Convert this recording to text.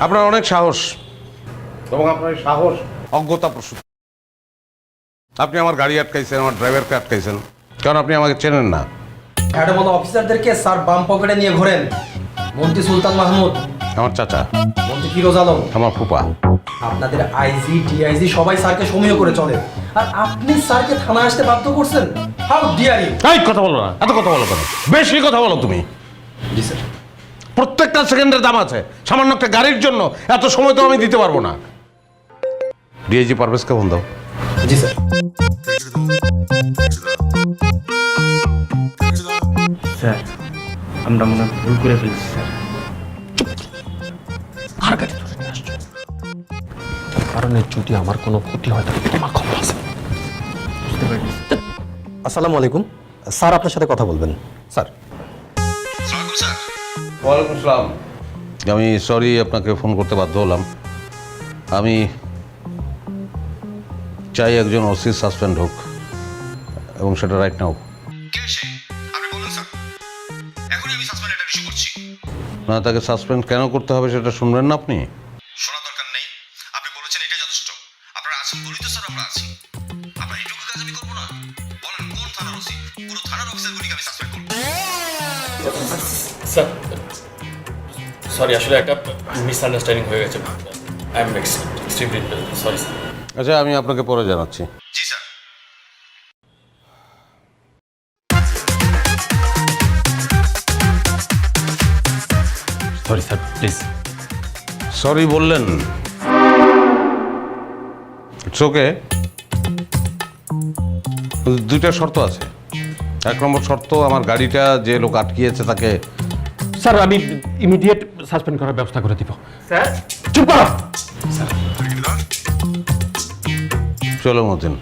আপনার অনেক সাহস। এবং আপনার সাহস অজ্ঞতা প্রসূত। আপনি আমার গাড়ি আটকাইছেন আমার ড্রাইভারকে আটকাইছেন। কারণ আপনি আমাকে চেনেন না। হ্যাডের মতো অফিসারদেরকে স্যার বাম পকেটে নিয়ে ঘোরেন। মন্ত্রী সুলতান মাহমুদ। আমার চাচা। মন্ত্রী ফিরোজ আলম। আমার ফুপা। আপনাদের আইজি ডিআইজি সবাই স্যারকে সমীহ করে চলে। আর আপনি স্যারকে থানায় আসতে বাধ্য করছেন? হাউ ডিয়ার ইউ কথা বলো না। এত কথা বলো কেন? বেশি কথা বলো তুমি। জি স্যার। প্রত্যেকটা সেকেন্ডের দাম আছে। সামান্য একটা গাড়ির জন্য এত সময় তো আমি দিতে পারব না। ডিআইজি পারভেজকে ফোন দাও? জি স্যার। স্যার আমরা মনে ভুল করে ফেলছি স্যার। আর গাড়ি ধরে নিয়ে আসছো। কারণে যদি আমার কোনো ক্ষতি হয় তাহলে তোমার আছে বুঝতে আসসালামু আলাইকুম। স্যার আপনার সাথে কথা বলবেন। স্যার ওয়ালাইকুম আসসালাম। আমি সরি আপনাকে ফোন করতে বাধ্য হলাম। আমি চাই একজন ওসি সাসপেন্ড হোক এবং সেটা রাইট নাও না তাকে সাসপেন্ড কেন করতে হবে সেটা শুনবেন না আপনি? শোনা দরকার নেই। আপনি বলেছেন এটা যথেষ্ট। আপনারা আছেন বলি তো স্যার আমরা আছি। আপনার এইটুকু কাজ আমি করব না। বলেন কোন থানার ওসি? পুরো থানার অফিসারগুলিকে আমি সাসপেন্ড করব। স্যার সরি আসলে একটা মিসআন্ডারস্ট্যান্ডিং হয়ে গেছে। I am extremely sorry sir আচ্ছা আমি আপনাকে পরে জানাচ্ছি। জি sir sorry sir please sorry বললেন। ইটস ওকে দুইটা শর্ত আছে। এক নম্বর শর্ত আমার গাড়িটা যে লোক আটকিয়েছে তাকে স্যার আমি ইমিডিয়েট সাসপেন্ড করার ব্যবস্থা করে দিব। স্যার? চুপ করো! চলো মতিন।